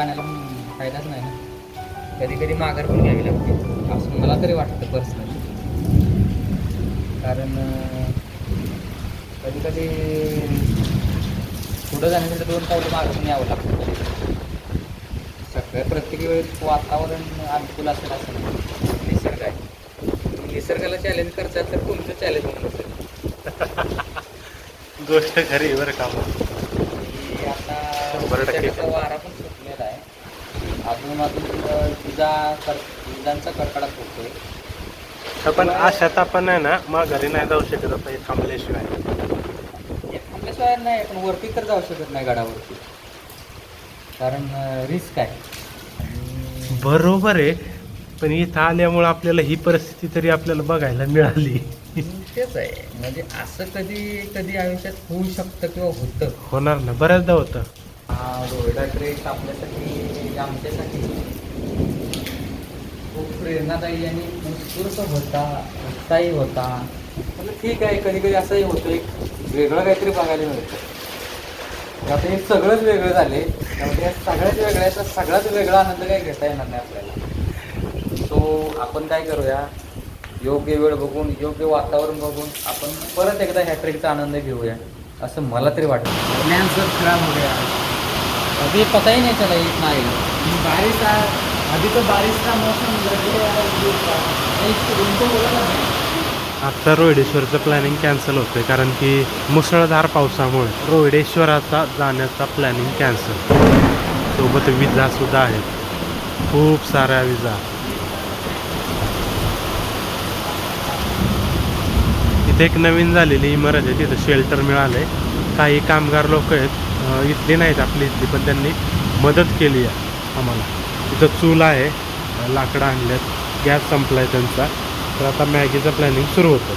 हम्म, फायदाच नाही ना. कधी कधी माघार पण घ्यावी लागते. असं मला तरी वाटतं पर्सनली कारण कधी कधी पुढं जाण्यासाठी दोन पावलं मागं पण यावं लागतं. सगळं प्रत्येक वेळेस वातावरण अनुकूल असेल असं. निसर्ग आहे. निसर्गाला चॅलेंज करता तर तुमचं चॅलेंज होऊन असेल? गोष्ट खरी बरं का की आता वारा पण अजून अजून अ, विजा कर विजांचा कडकडाट होतोय पण अशात आपण आहे ना माघारी नाही जाऊ शकत आता हे थांबल्याशिवाय. हे थांबल्याशिवाय नाही पण वरती तर जाऊ शकत नाही गडावरती. कारण रिस्क आहे. बरोबर आहे पण इथं आल्यामुळं आपल्याला ही परिस्थिती तरी आपल्याला बघायला मिळाली. तेच आहे. म्हणजे असं कधी कधी आयुष्यात होऊ शकतं किंवा होतं. होणार ना बऱ्याचदा होतं. हा रोयडा ट्रेक आपल्यासाठी आमच्यासाठी खूप प्रेरणादायी आणि उत्स्फूर्त होता उत्साही होता. म्हणजे ठीक आहे कधी कधी असंही होतं एक वेगळं काहीतरी बघायला मिळतं. आता हे सगळंच वेगळं झाले त्यामुळे या सगळ्याच वेगळ्याचा सगळ्याच वेगळा आनंद काही घेता येणार नाही आपल्याला. सो आपण काय करूया? योग्य वेळ बघून योग्य वातावरण बघून आपण परत एकदा ह्या ट्रेकचा आनंद घेऊया असं मला तरी वाटतं. ज्ञान सर खराब हो गया अभी पता ही नहीं चला इतना आएगा बारिश आ अभी तो बारिश का मौसम लगे मैं आता रोहिडेश्वरचं प्लॅनिंग कॅन्सल होतंय कारण की मुसळधार पावसामुळे रोहिडेश्वराचा जाण्याचा प्लॅनिंग कॅन्सल सोबत विजा सुद्धा आहेत. खूप साऱ्या विजा. इथे एक नवीन झालेली इमारत आहे तिथं शेल्टर मिळालंय. काही कामगार लोक आहेत. इथली नाहीत आपली इथली पण त्यांनी मदत केली आहे आम्हाला. इथं चूल आहे लाकडं आणल्यात गॅस संपलाय त्यांचा. तर आता मॅगीचं प्लॅनिंग सुरू होतं.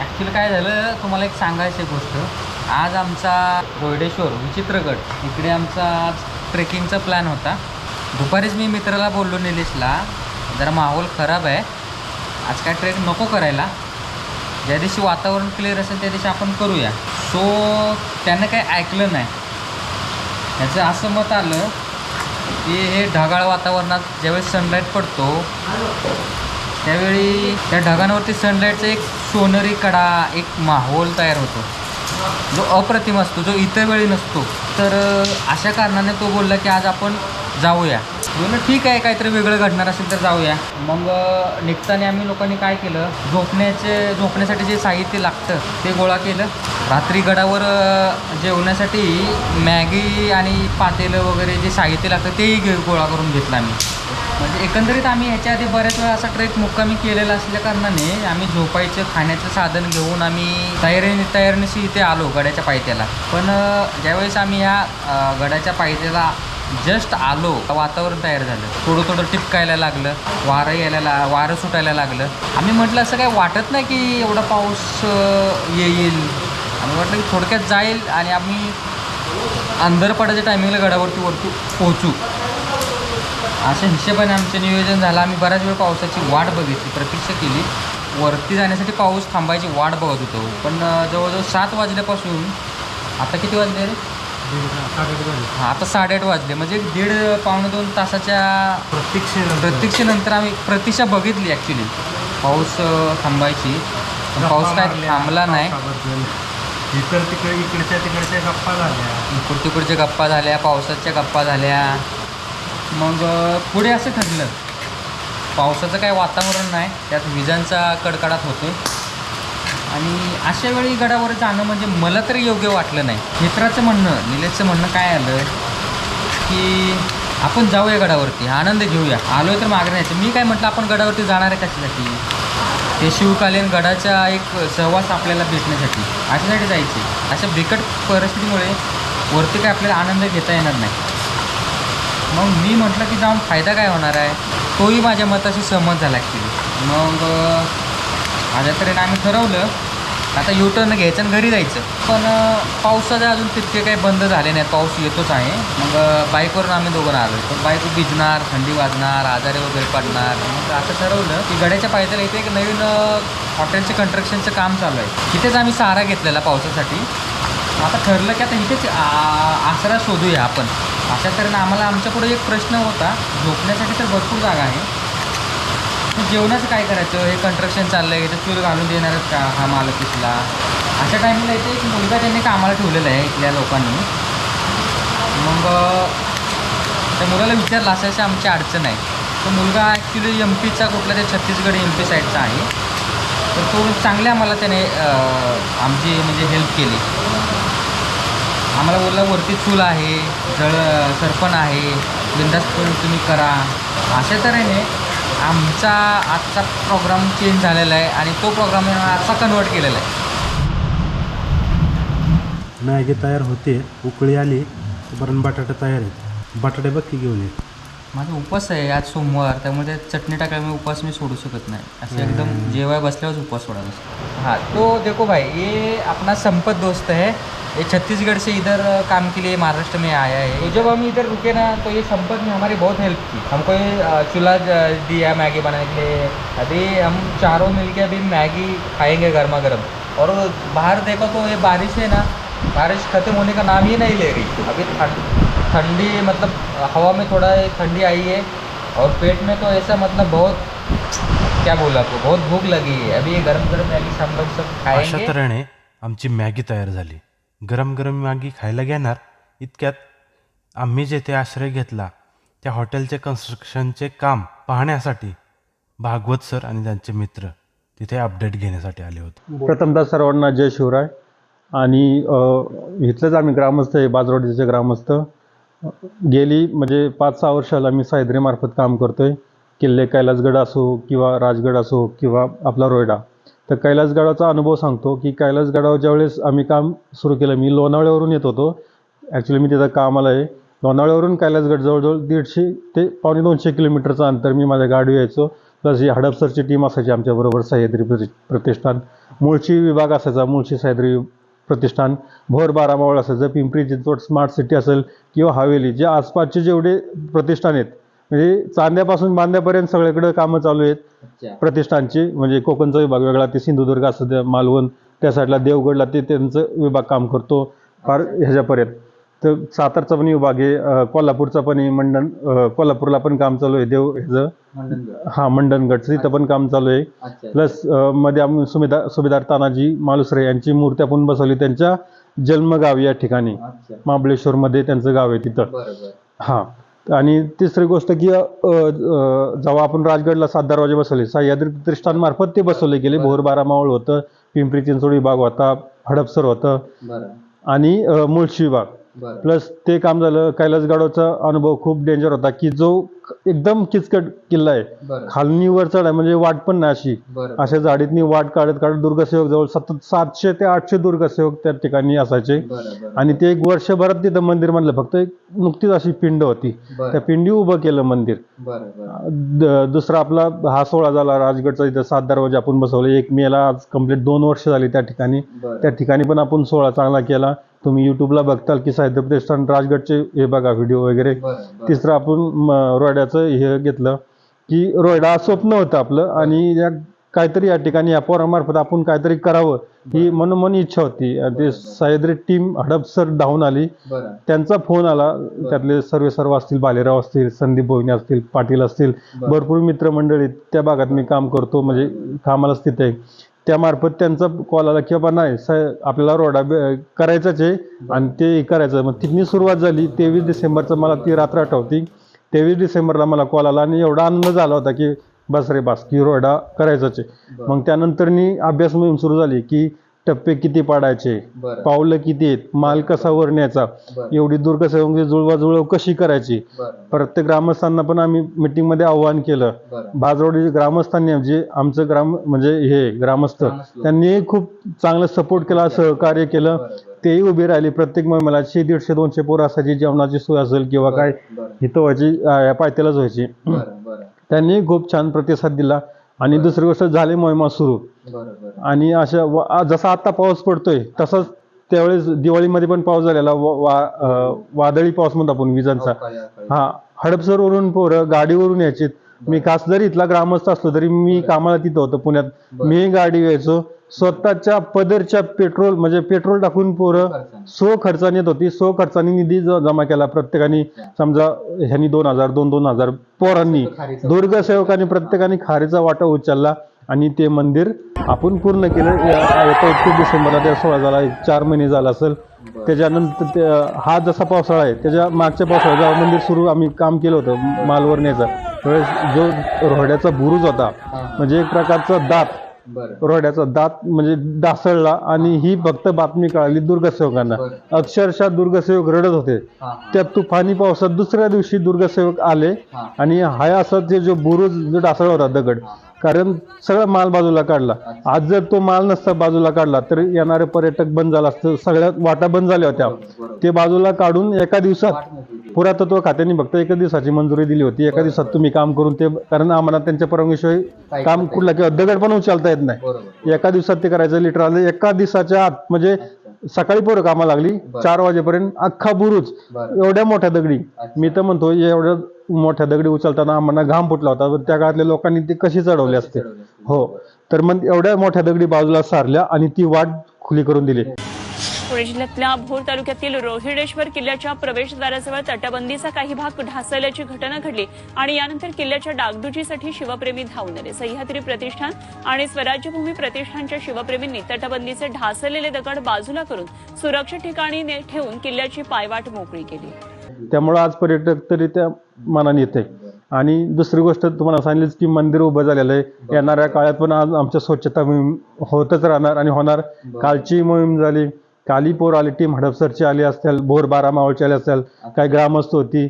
ॲक्च्युली काय झालं तुम्हाला एक सांगायची गोष्ट. आज आमचा रोयडेश्वर विचित्रगड इकडे आमचा ट्रेकिंगचा प्लॅन होता. दुपारीच मी मित्राला बोललो निलेशला जरा माहोल खराब आहे. आज काय ट्रेक नको करायला. ज्या दिवशी वातावरण क्लिअर असेल त्या दिवशी आपण करूया. सो त्यानं काही ऐकलं नाही. ह्याचं असं मत आलं की हे ढगाळ वातावरणात ज्यावेळेस सनलाईट पडतो त्यावेळी त्या ढगांवरती सनलाईटचा एक सोनरी कडा एक माहोल तयार होतो. जो अप्रतिम असतो जो इतर वेळी नसतो. तर अशा कारणाने तो बोलला की आज आपण जाऊया. बोललं ठीक आहे काहीतरी वेगळं घडणार असेल तर जाऊया. मग निघताना आम्ही लोकांनी काय केलं झोपण्याचे झोपण्यासाठी जे साहित्य लागतं ते गोळा केलं. रात्री गडावर जेवण्यासाठी मॅगी आणि पातेलं वगैरे जे साहित्य लागतं तेही घे गोळा करून घेतलं आम्ही. म्हणजे एकंदरीत आम्ही ह्याच्या आधी बऱ्याच वेळा असा ट्रेक मुक्कामी केलेला असल्या कारणाने आम्ही झोपायचं खाण्याचं साधन घेऊन आम्ही तयारी तयारीनिशी इथे आलो गड्याच्या पायथ्याला. पण ज्यावेळेस आम्ही ह्या गडाच्या पायथ्याला जस्ट आलो वातावरण तयार झालं. थोडं थोडं टिपकायला लागलं वारं यायला ला वारं सुटायला लागलं. आम्ही म्हटलं असं काही वाटत नाही की एवढा पाऊस येईल. आम्ही म्हटलं की थोडक्यात जाईल आणि आम्ही अंधार पडायच्या टायमिंगला गडावरती वरती पोहोचू. अशा हिशोबाने आमचं नियोजन झालं. आम्ही बऱ्याच वेळ पावसाची वाट बघितली प्रतीक्षा केली. वरती जाण्यासाठी पाऊस थांबायची वाट बघत होतो. पण जवळजवळ सात वाजल्यापासून आता किती वाजले रे? हां आता साडेआठ वाजले. म्हणजे एक दीड पावणे दोन तासाच्या प्रत्यक्ष प्रतीक्षेनंतर आम्ही प्रतीक्षा बघितली ॲक्च्युली पाऊस अं, थांबायची. पण पाऊस काय थांबला नाही. इतर तिकडे इकडच्या तिकडच्या गप्पा झाल्या. इकडे तिकडच्या गप्पा झाल्या पावसाच्या गप्पा झाल्या. मग अ, पुढे असं ठरलं. पावसाचं काय वातावरण नाही. त्यात विजांचा कडकडाट होतो आणि अशा वेळी गडावर जाणं म्हणजे मला तरी योग्य वाटलं नाही. मित्राचं म्हणणं निलेशचं म्हणणं काय आलं? की आपण जाऊया गडावरती आनंद घेऊया. आलो तर मागण्याचं मी काय म्हटलं आपण गडावरती जाणार आहे कशासाठी? ते शिवकालीन गडाचा एक सहवास आपल्याला भेटण्यासाठी अशासाठी जायचे. अशा बिकट परिस्थितीमुळे वरती काय आपल्याला आनंद घेता येणार नाही. मग मी म्हटलं की जाऊन फायदा काय होणार आहे? तोही माझ्या मताशी सहमत झाला ॲक्च्युली मग माझ्या तऱ्हेनं आम्ही ठरवलं आता युटर्न घ्यायचं आणि घरी जायचं. पण पावसाचं अजून तितके काही बंद झाले नाहीत पाऊस येतोच आहे. मग बाईकवरून आम्ही दोघं आलो. पण बाईक भिजणार थंडी वाजणार आजारी वगैरे पडणार. मग असं ठरवलं की गड्याच्या पायथ्याला इथे एक नवीन हॉटेलचं कन्स्ट्रक्शनचं काम चालू आहे. तिथेच आम्ही सहारा घेतलेला पावसासाठी. आता ठरलं की आता इथेच आ- आसरा शोधूया आपण. अशा तऱ्हेनं आम्हाला आमच्यापुढे एक प्रश्न होता. झोपण्यासाठी तर भरपूर जागा आहे. की जेवणाचं काय करायचं? हे कंस्ट्रक्शन चाललं आहे तर चूल घालून देणार आहेत का हा मालक इथला? अशा टाईमला इथे एक मुलगा त्यांनी कामाला ठेवलेला आहे इथल्या लोकांनी. मग त्या मुलाला विचारलं असं असं आमची अडचण आहे. तो मुलगा ॲक्च्युली एम पीचा कुठला ते छत्तीसगड एम पी साईडचा आहे. तर तो चांगल्या आम्हाला त्याने आमची म्हणजे हेल्प केली. आम्हाला बोलला वरती चूल आहे जळ सरपण आहे बिंदास्तपणे तुम्ही करा. अशा तऱ्हेने आमचा आजचा प्रोग्राम चेंज झालेला आहे आणि तो प्रोग्राम आजचा कन्वर्ट केलेला आहे. मॅगी तयार होते उकळी आली तोपर्यंत बटाटे तयार आहेत. बटाटे बघ की घेऊन ये. माझा उपवास आहे आज सोमवार त्यामुळे चटणी टाकल्यामुळे उपवास मी सोडू शकत नाही. असं एकदम जेवाय बसल्यावर उपवास सोडायला हाँ तो देखो भाई ये अपना संपत दोस्त है ये छत्तीसगढ़ से इधर काम के लिए महाराष्ट्र में आया है। तो जब हम इधर रुके ना तो ये संपत ने हमारी बहुत हेल्प की। हमको ये चूल्हा दिया मैगी बनाने के लिए। अभी हम चारों मिलके अभी मैगी खाएंगे गर्मा गर्म और बाहर देखो तो ये बारिश है ना बारिश खत्म होने का नाम ही नहीं ले रही। अभी ठंड ठंडी मतलब हवा में थोड़ा ठंडी आई है। और पेट में तो ऐसा मतलब बहुत क्या बोला आपको बहुत भूख लगी है। अभी ये गर्म गर्म मैगी हम लोग सब अशा खाएंगे। तऱ्हेने आमची मॅगी तयार झाली. गरम गरम मॅगी खायला घेणार इतक्यात आम्ही जेथे आश्रय घेतला त्या हॉटेलचे कन्स्ट्रक्शनचे काम पाहण्यासाठी भागवत सर आणि त्यांचे मित्र तिथे अपडेट घेण्यासाठी आले होते. प्रथमतः सर्वांना जय शिवराय. आणि इथलंच आम्ही ग्रामस्थ आहे बाजरोडीचे ग्रामस्थ. गेली म्हणजे पाच सहा वर्षाला मी सायद्रीमार्फत काम करतोय. किल्ले कैलासगड असो किंवा राजगड असो किंवा आपला रोयडा. तर कैलासगडाचा अनुभव सांगतो की कैलासगडावर ज्यावेळेस आम्ही काम सुरू केलं मी लोणावळ्यावरून येत होतो. ॲक्च्युली मी तिथं कामाला आहे. लोणावळ्यावरून कैलासगड जवळजवळ दीडशे ते पावणे दोनशे किलोमीटरचं अंतर मी माझ्या गाडी यायचो. प्लस ही हडपसरची टीम असायची आमच्याबरोबर सह्याद्री प्रति प्रतिष्ठान. मुळशी विभाग असायचा मुळशी सह्याद्री प्रतिष्ठान. भोर बारामावळ असायचं. पिंपरी चिंचवड स्मार्ट सिटी असेल किंवा हवेली जे आसपासचे जेवढे प्रतिष्ठान आहेत म्हणजे चांद्यापासून बांद्यापर्यंत सगळीकडे कामं चालू आहेत. प्रतिष्ठानची म्हणजे कोकणचा विभाग वेगळा ते सिंधुदुर्ग असं ते मालवण त्या साईडला देवगडला ते त्यांचं विभाग काम करतो फार ह्याच्यापर्यंत. तर सातारचा पण विभाग आहे कोल्हापूरचा पण अं, कोल्हापूरला पण काम चालू आहे देव ह्याचं. हा मंडनगड तिथं पण काम चालू आहे. प्लसमध्ये आम्ही सुभेदार सुभेदार तानाजी मालुसरे यांची मूर्ती आपण बसवली त्यांच्या जन्मगाव या ठिकाणी. महाबळेश्वरमध्ये त्यांचं गाव आहे तिथं. हां. आणि तिसरी गोष्ट की अ, अ, जेव्हा आपण राजगडला सात दरवाजे बसवले सह्याद्री प्रतिष्ठानमार्फत ते बसवले गेले. भोर बारा मावळ होतं पिंपरी चिंचवड विभाग होता हडपसर होतं बरं. आणि अ, मुळशी विभाग. प्लस ते काम झालं कैलासगडाचा अनुभव खूप डेंजर होता की जो एकदम किचकट किल्ला आहे खालनी वर चढ आहे म्हणजे वाट पण नाही अशी. अशा झाडीतनी वाट काढत काढत दुर्गसेवक जवळ सतत सातशे ते आठशे दुर्गसेवक त्या ठिकाणी असायचे. आणि ते एक वर्षभरात तिथं मंदिर म्हणलं फक्त एक नुकतीच अशी पिंड होती. त्या पिंडी उभं केलं मंदिर. दुसरा आपला हा सोहळा झाला राजगडचा इथं सात दरवाजे आपण बसवले. एक मेला आज कंप्लीट दोन वर्ष झाली त्या ठिकाणी. त्या ठिकाणी पण आपण सोहळा चांगला केला. तुम्ही युट्यूबला बघताल की साहित्य प्रतिष्ठान राजगडचे हे बघा व्हिडिओ वगैरे. तिसरं आपण रोयड्याचं हे घेतलं की रोयडा स्वप्न होतं आपलं आणि या काहीतरी या ठिकाणी या पोरामार्फत आपण काहीतरी करावं ही मनोमन इच्छा होती. आणि ते सह्याद्री टीम हडपसर धावून आली. त्यांचा फोन आला. त्यातले सर्व सर्व असतील बालेराव असतील संदीप भोईने असतील पाटील असतील. भरपूर मित्रमंडळी त्या भागात मी काम करतो. म्हणजे कामालाच तिथे आहे. त्यामार्फत त्यांचा कॉल आला की बाबा नाही स- आपल्याला रोडा करायचाच आहे. आणि ते करायचं. मग तिथनी सुरुवात झाली. तेवीस डिसेंबरचं मला ती रात्र आठवती. तेवीस डिसेंबरला मला कॉल आला आणि एवढा आनंद झाला होता की बस रे बस की रोडा करायचाच आहे. मग त्यानंतरनी अभ्यास मोहीम सुरू झाली की टप्पे किती पाडायचे बरं. पावलं किती आहेत माल कसा वर न्यायचा बरं. एवढी दुर्गसेवकी जुळवाजुळव कशी करायची? बरं. प्रत्येक ग्रामस्थांना पण आम्ही मिटिंगमध्ये आव्हान केलं. बरं. बाजरोडी ग्रामस्थांनी जे आमचं ग्राम म्हणजे हे ग्रामस्थ ग्रामस्थ. त्यांनी खूप चांगलं सपोर्ट केला सहकार्य केलं. बरं बरं. तेही उभी राहिली. प्रत्येक महिन्याला शे दीडशे दोनशे पोरं असायची जेवणाची सोय असेल किंवा काय बरं. हिथं व्हायची अं, या पायथ्यालाच व्हायची. बरं बरं. त्यांनी खूप छान प्रतिसाद दिला. आणि दुसरी गोष्ट झाली मोहिमा सुरू. आणि अशा जसा आता पाऊस पडतोय तसाच त्यावेळेस दिवाळीमध्ये पण पाऊस झालेला वादळी पाऊस म्हणतो आपण विजांचा. अवकाळी. हा हडपसरवरून पोरं गाडीवरून यायची मी खास जरी इथला ग्रामस्थ असलो तरी मी कामाला तिथं होतो पुण्यात. मी गाडी घ्यायचो. स्वतःच्या पदरच्या पेट्रोल म्हणजे पेट्रोल टाकून पोरं. सो खर्चाने येत होती. सो खर्चाने निधी जमा केला प्रत्येकाने. समजा ह्यांनी दोन हजार दोन दोन हजार पोरांनी. दुर्गसेवकांनी प्रत्येकाने खारीचा वाटा उचलला. आणि ते मंदिर आपण पूर्ण केलं. येत्या एकतीस डिसेंबरला त्या सोळा झाला. चार महिने झाला असेल. त्याच्यानंतर ते हा जसा पावसाळा आहे त्याच्या मागच्या पावसाळ्यात जेव्हा मंदिर सुरू आम्ही काम केलं होतं मालवर न्यायचा त्यावेळेस जो रोहड्याचा बुरुज होता म्हणजे एक प्रकारचा दात. रोहड्याचा दात म्हणजे डासळला आणि ही फक्त बातमी कळाली दुर्गसेवकांना. अक्षरशः दुर्गसेवक रडत होते. हा त्या तुफानी पावसात दुसऱ्या दिवशी दुर्गसेवक आले हा. आणि हाय असा ते जो बुरुज जो डासळला होता दगड कारण सगळा माल बाजूला काढला आज जर तो माल नसता बाजूला काढला तर येणारे पर्यटक बंद झाला असतं सगळ्या वाटा बंद झाल्या होत्या ते बाजूला काढून एका दिवसात. पुरातत्व खात्याने फक्त एका दिवसाची मंजुरी दिली होती एका दिवसात तुम्ही काम करून ते कारण आम्हाला त्यांच्या परवानगीशिवाय काम कुठला किंवा दगड पण उचलता येत नाही एका दिवसात ते करायचं लिटर आलं एका दिवसाच्या आत म्हणजे सकाळी पोरं कामाला लागली. चार वाजेपर्यंत अख्खा बुरुज बरं एवढ्या मोठ्या दगडी. मी तर म्हणतो एवढ्या मोठ्या दगडी उचलताना आम्हाला घाम फुटला होता. पण त्या काळातल्या लोकांनी ते कशी चढवली चढवले असते. हो. तर मग एवढ्या मोठ्या दगडी बाजूला सारल्या आणि ती वाट खुली करून दिली. पुणे जिल्ह्यातल्या भोर तालुक्यातील रोहिडेश्वर किल्ल्याच्या प्रवेशद्वाराजवळ तटबंदीचा काही भाग ढासळल्याची घटना घडली आणि यानंतर किल्ल्याच्या डागडुजीसाठी शिवप्रेमी धावून आले. सह्याद्री प्रतिष्ठान आणि स्वराज्यभूमी प्रतिष्ठानच्या शिवप्रेमींनी तटबंदीचे ढासळलेले दगड बाजूला करून सुरक्षित ठिकाणी ने- ठेवून किल्ल्याची पायवाट मोकळी केली. त्यामुळे आज पर्यटक तरी त्या मनाने येते. आणि दुसरी गोष्ट तुम्हाला सांगितलीच की मंदिर उभं झालेलं आहे. येणाऱ्या काळात पण आज आमच्या स्वच्छता मोहीम होतच राहणार आणि होणार. कालची मोहीम झाली. काली पोर आली टीम हडपसरची आली असतील भोर बारा मावळची आली असतील काही ग्रामस्थ होती.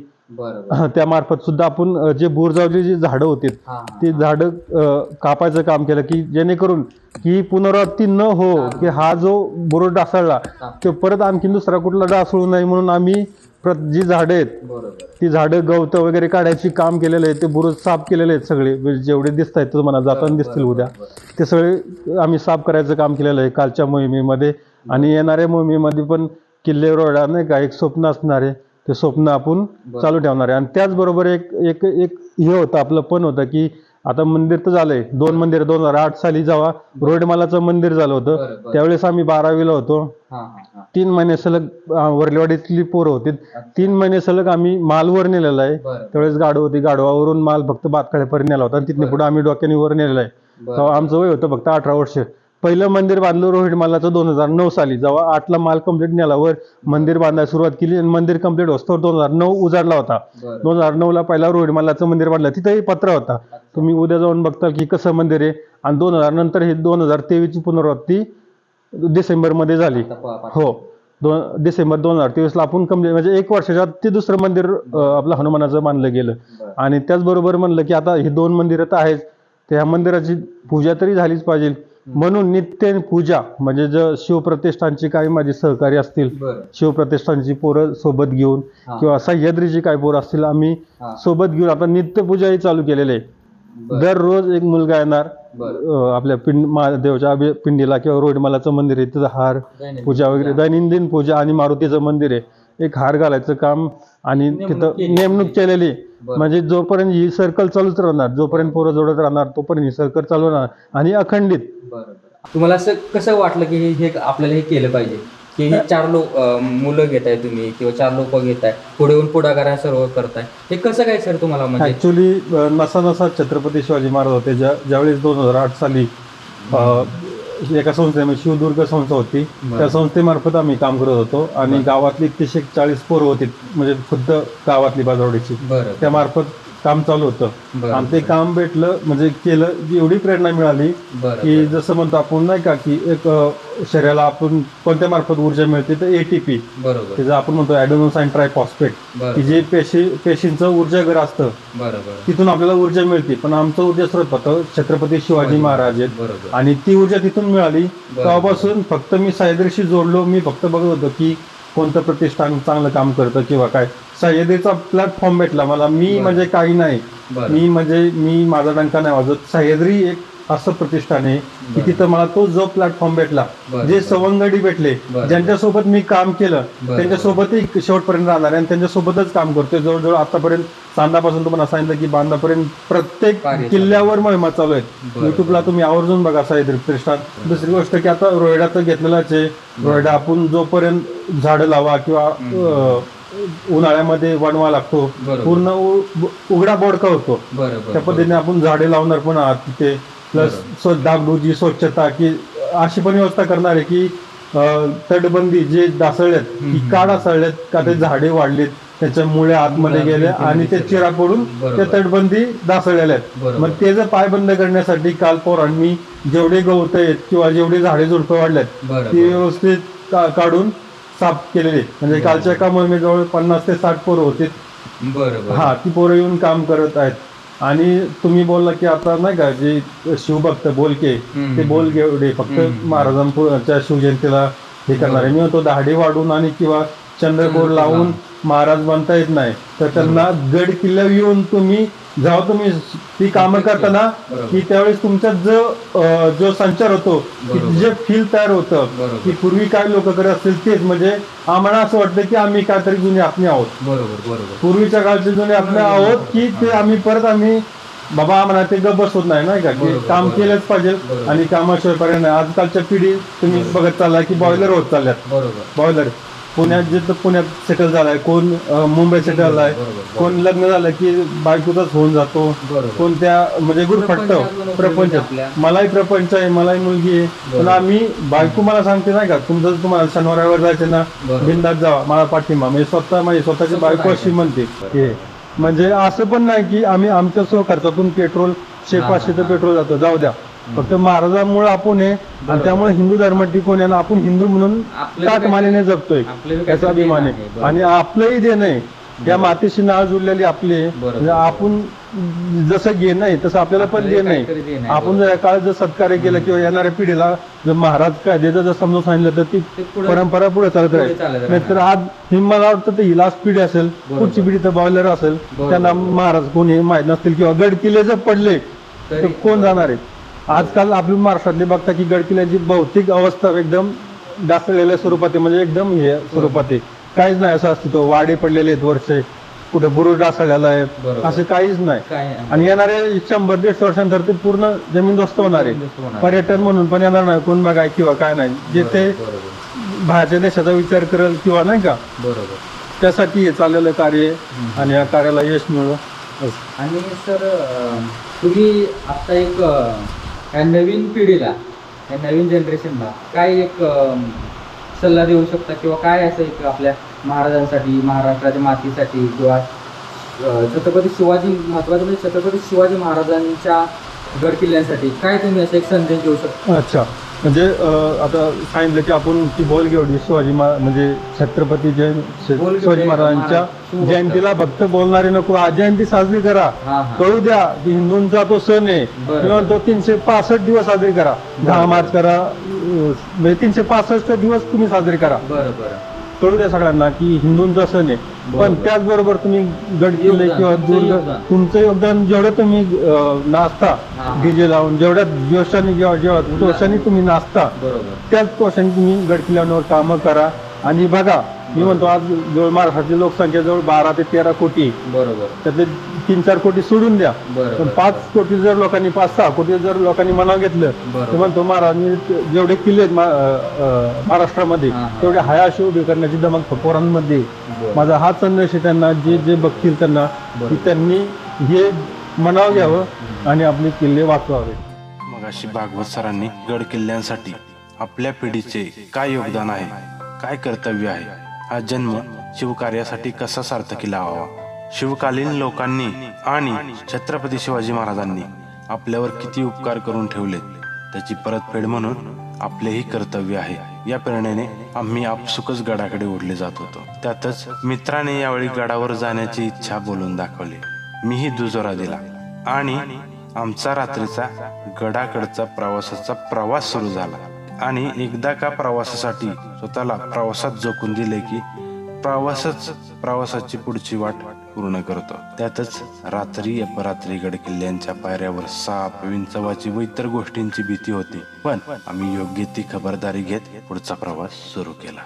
त्यामार्फत सुद्धा आपण जे बुरजावली जी झाडं होती ती झाडं कापायचं काम केलं की जेणेकरून ही पुनरावृत्ती न हो की हा जो बुरुज डासळला तो परत आणखीन दुसरा कुठला डासळू नाही म्हणून आम्ही प्रत जी झाडं आहेत ती झाडं गवतं वगैरे काढायची काम केलेलं आहे ते बुरुज साफ केलेले आहेत सगळे. म्हणजे जेवढे दिसत आहेत तुम्हाला जाताना दिसतील उद्या. ते सगळे आम्ही साफ करायचं काम केलेलं आहे. कालच्या मोहिमेमध्ये आणि येणाऱ्या मोहिमेमध्ये पण किल्ले रोडा नाही का एक स्वप्न असणार आहे. ते स्वप्न आपण चालू ठेवणार आहे. आणि त्याचबरोबर एक एक एक हे होतं आपलं पण होतं की आता मंदिर तर झालंय. दोन मंदिर दोन हजार आठ साली जेव्हा रोडमालाचं मंदिर झालं होतं. त्यावेळेस आम्ही बारावीला होतो. तीन महिने सलग वरलेवाडीतली पोरं होती. तीन महिने सलग आम्ही मालवर नेलेला आहे. त्यावेळेस गाडो होती. गाडवावरून माल फक्त बातकाळेपर्यंत नेला होता. आणि तिथने पुढे आम्ही डोक्याने वर नेलेला आहे. आमचं वय होतं फक्त अठरा वर्ष. पहिलं मंदिर बांधलं रोहित मालाचं दोन हजार नऊ साली. जेव्हा आठला माल कंप्लीट नेला वर मंदिर बांधायला सुरुवात केली आणि मंदिर कंप्लीट होतो दोन हजार नऊ उजाडला होता. दोन हजार नऊ ला पहिला रोहित मालाचं मंदिर बांधलं. तिथंही पत्र होता. तुम्ही उद्या जाऊन बघताल की कसं मंदिर आहे. आणि दोन हजार नंतर हे दोन हजार तेवीसची पुनरावृत्ती डिसेंबरमध्ये झाली. आता पहा- पहा. हो. दोन डिसेंबर दोन हजार तेवीसला आपण कंप्लीट म्हणजे एक वर्षाच्या ते दुसरं मंदिर आपलं हनुमानाचं बांधलं गेलं. आणि त्याचबरोबर म्हणलं की आता ही दोन मंदिरं तर आहेच. तर ह्या मंदिराची पूजा तरी झालीच पाहिजे. म्हणून नित्य पूजा म्हणजे जर शिवप्रतिष्ठानची काही माझी सहकारी असतील शिवप्रतिष्ठानची पोरं सोबत घेऊन. किंवा सह्याद्रीची काही पोरं असतील आम्ही. सोबत घेऊन आता नित्यपूजाही चालू केलेली आहे. दररोज एक मुलगा येणार आपल्या पिंड महादेवच्या पिंडीला किंवा रोडमालाचं मंदिर आहे तिथं हार पूजा वगैरे दैनंदिन पूजा आणि मारुतीचं मंदिर आहे एक हार घालायचं काम आणि तिथं. नेमणूक केलेली. म्हणजे जोपर्यंत ही सर्कल चालूच राहणार जोपर्यंत पोरं जोडत राहणार तोपर्यंत ही सर्कल चालू राहणार आणि अखंडित. तुम्हाला असं कसं वाटलं की हे- हे आपल्याला हे केलं पाहिजे? की हे चार लोक मुलं घेताय तुम्ही किंवा चार लोक घेताय पुढे येऊन पुढाकारा सर्व करताय. हे कसं काय सर तुम्हाला म्हणजे ऍक्च्युली नसा नसा छत्रपती शिवाजी महाराज होते. ज्या ज्यावेळेस दोन हजार आठ साली एका संस्थेमध्ये शिवदुर्ग संस्था होती. त्या संस्थेमार्फत आम्ही काम करत होतो आणि गावातली तीनशे चाळीस पोरं होती. म्हणजे खुद्द गावातली बाजवडीची बरं. त्यामार्फत काम चालू होतं. आणि ते काम भेटलं म्हणजे केलं जी एवढी प्रेरणा मिळाली की जसं म्हणतो आपण नाही का की एक शरीराला आपण कोणत्या मार्फत ऊर्जा मिळते तर एटीपी त्याचं आपण म्हणतो ॲडोनोसाईन ट्रायफॉस्फेट की जे पेशी पेशींचं ऊर्जागर असतं तिथून आपल्याला ऊर्जा मिळते. पण आमचं ऊर्जा स्रोत होतं छत्रपती शिवाजी महाराज आणि ती ऊर्जा तिथून मिळाली. तेव्हापासून फक्त मी सह्याद्रीशी जोडलो मी फक्त बघत होतो की कोणतं प्रतिष्ठान चांगलं काम करतं किंवा काय? सह्याद्रीचा प्लॅटफॉर्म भेटला मला. मी म्हणजे काही नाही. मी म्हणजे मी माझा डंका नाही वाजत सह्याद्री एक असं प्रतिष्ठान आहे की तिथं मला तो जो प्लॅटफॉर्म भेटला जे. सवंगडी भेटले. ज्यांच्यासोबत मी काम केलं. त्यांच्यासोबतही शेवटपर्यंत राहणार आहे आणि त्यांच्यासोबतच काम करतोय. जवळजवळ आतापर्यंत चांदापासून तुम्हाला सांगितलं की बांधापर्यंत प्रत्येक आहे. किल्ल्यावर मोहिमा चालू आहेत बरं, युट्यूबला तुम्ही आवर्जून बघा साहित्य प्रतिष्ठान. दुसरी गोष्ट की आता रोयडा तर घेतलेलाच आहे. रोयडा आपण जोपर्यंत झाडं लावा किंवा उन्हाळ्यामध्ये वणवा लागतो. पूर्ण उघडा बोडका होतो. त्या पद्धतीने आपण झाडे लावणार पण आहात तिथे. प्लस डागडुजी स्वच्छता की अशी पण व्यवस्था करणार आहे की तटबंदी जे डासळलेत की का डासळलेत का ते झाडे वाढलेत त्याच्या मुळे आतमध्ये गेले आणि ते. चिरा पडून. त्या तटबंदी डासळलेल्या आहेत. मग ते जर पाय बंद करण्यासाठी काल पोरांनी जेवढे गवत आहेत किंवा जेवढे झाडे झुडपं वाढलेत. ती व्यवस्थित काढून साफ केलेले. म्हणजे कालच्या एका मोहिमेजवळ पन्नास ते साठ पोरं होते हा ती पोरं येऊन काम करत आहेत आणि तुम्ही बोलला की आता नाही का जे शिवभक्त बोलके. ते बोलके फक्त. महाराजांच्या शिवजयंतीला हे करणार आहे मी म्हणतो दहाडी वाढून आणि किंवा चंद्रकोर लावून. महाराज बनता येत नाही तर त्यांना गड किल्ल्यावर येऊन तुम्ही जेव्हा तुम्ही ती कामं. करताना. की त्यावेळेस तुमच्यात जो जो संचार होतो. जे फील तयार होतं. की पूर्वी काय लोक करत असतील तेच म्हणजे आम्हाला असं वाटतं की आम्ही काहीतरी जुने आपणे आहोत बरोबर बरोबर पूर्वीच्या काळचे जुने आपले आहोत की ते आम्ही परत आम्ही बाबा आम्हाला ते गप बसवत नाही नाही का की काम. केलंच पाहिजे. आणि कामाशिवाय पर्याय नाही आजकालच्या पिढी तुम्ही बघत चालला की बॉयलर होत चालल्यात बरोबर बॉयलर पुण्यात जे तर पुण्यात सेटल झालाय कोण अं, मुंबई सेटल झालाय. कोण लग्न झालं की बायकोचाच होऊन जातो बरोबर. कोणत्या म्हणजे गुरफटत प्रपंचात प्रपंच. मलाही प्रपंच आहे मलाही मुलगी आहे पण. आम्ही बायको मला सांगते नाही का तुमचं जर तुम्हाला शनिवारावर जायचं ना. बिंदात जावा मला पाठिंबा म्हणजे स्वतः माझी स्वतःची स्वतः बायको. अशी म्हणते हे म्हणजे असं पण नाही की आम्ही आमच्या स्व खर्चातून पेट्रोल शे हा, पाचशे तर. पेट्रोल जातो जाऊ द्या फक्त महाराजांमुळे आपण आहे आणि त्यामुळे हिंदू धर्म टिकून आहे आपण हिंदू म्हणून काही- मानेने जगतोय. त्याचा अभिमान आहे. आणि आपलंही देणं आहे या मातीशी नाळ जुळलेली आपली. म्हणजे आपण जसं घेणं आहे तसं आपल्याला पण देणं देणं आहे. आपण जर या काळात जर सत्कार्य केलं किंवा येणाऱ्या पिढीला जर महाराज कायद्याचं जर समजून सांगितलं तर ती परंपरा पुढे चालत राहील. नाहीतर आज ही मला वाटतं तर ही लास्ट पिढी असेल. पुढची पिढी तर बॉयलर असेल. त्यांना महाराज कोणी माहीत नसतील किंवा गड किल्ले जर पडले तर तरी- कोण जाणार आहे? आजकाल आपल्या महाराष्ट्रातले बघता की गड किल्ल्याची भौतिक अवस्था एकदम डासळलेल्या स्वरूपात आहे म्हणजे एकदम हे स्वरूपात आहे. काहीच नाही असं अस्तित्व. वाडे पडलेले आहेत वर्षे. कुठे बुरुज डासळलेला आहे. असं काहीच नाही? आणि येणारे शंभर दीडशे वर्षांतर ते पूर्ण होणार जमीनदोस्त होणार आहे. पर्यटन म्हणून पण येणार नाही. कोण बघाय किंवा काय नाही. जे ते बाहेरच्या देशाचा विचार करेल किंवा नाही का? बरोबर. त्यासाठी हे चाललेलं कार्य आणि या कार्याला यश मिळो आणि सर तुम्ही आता एक या नवीन पिढीला या नवीन जनरेशनला काय एक सल्ला देऊ शकता किंवा काय असं एक आपल्या महाराजांसाठी महाराष्ट्राच्या मातीसाठी किंवा छत्रपती शिवाजी महत्वाचं म्हणजे छत्रपती शिवाजी महाराजांच्या गड किल्ल्यांसाठी काय तुम्ही असं एक संदेश देऊ शकता? अच्छा. म्हणजे अं, आता सांगितलं की आपण ती बोलगेवडी शिवाजी महा म्हणजे छत्रपती जयं बोलगेवडी शिवाजी महाराजांच्या महाराज, जयंतीला भक्त बोलणारे नको आज जयंती साजरी करा. हा हा. कळू द्या की हिंदूंचा तो सण आहे. बरं. किंवा तो तीनशे पासष्ट दिवस साजरी करा. दहा मार्च करा अं, म्हणजे तीनशे पासष्ट दिवस तुम्ही साजरे करा. बरं बरं. कळू द्या सगळ्यांना की हिंदूंचा सण आहे पण बरोबर. त्याचबरोबर तुम्ही गड किल्ले किंवा तुमचं दुर्ग योगदान. तुमचं योगदान जेवढं तुम्ही नाचता. डीजे लावून जेवढ्या जोशाने जेव्हा जेव्हा जोशाने तुम्ही नाचता त्याच जोशाने तुम्ही गड किल्ल्यावर कामं करा आणि बघा मी म्हणतो आज जवळ महाराष्ट्राची लोकसंख्या जवळ बारा ते तेरा कोटी आहे. बरोबर त्यातले तीन चार कोटी सोडून द्या बरोबर. पण पाच कोटी जर लोकांनी पाच सहा कोटी जर लोकांनी मनाव घेतलं बरोबर. तर म्हणतो महाराजांनी जेवढे किल्ले आहेत मा- अं, अं, महाराष्ट्रामध्ये हा, हा. तेवढे हयाशी उभी करण्याची दमक पोरांमध्ये आहे. माझा हा संदेश आहे त्यांना जे जे बघतील त्यांना की बरोबर. त्यांनी हे मनाव घ्यावं आणि आपले किल्ले वाचवावे मग अशी भागवत सरांनी गड किल्ल्यांसाठी आपल्या पिढीचे काय योगदान आहे काय कर्तव्य आहे हा जन्म शिवकार्यासाठी कसा सार्थकी लावावा? शिवकालीन लोकांनी आणि छत्रपती शिवाजी महाराजांनी आपल्यावर किती उपकार करून ठेवलेत त्याची परतफेड म्हणून आपलेही कर्तव्य आहे. या प्रेरणेने आम्ही आपसुकच गडाकडे ओढले जात होतो. त्यातच मित्राने यावेळी गडावर जाण्याची इच्छा बोलून दाखवली. मीही दुजोरा दिला आणि आमचा रात्रीचा गडाकडचा प्रवासाचा प्रवास सुरू झाला. आणि एकदा का प्रवासासाठी स्वतःला प्रवासात जोखून दिले की प्रवासच प्रवासाची पुढची वाट पूर्ण करतो. त्यातच रात्री अपरात्री गड किल्ल्यांच्या पायऱ्यावर साप विंचवाची व इतर गोष्टींची भीती होती. पण आम्ही योग्य ती खबरदारी घेत पुढचा प्रवास सुरू केला.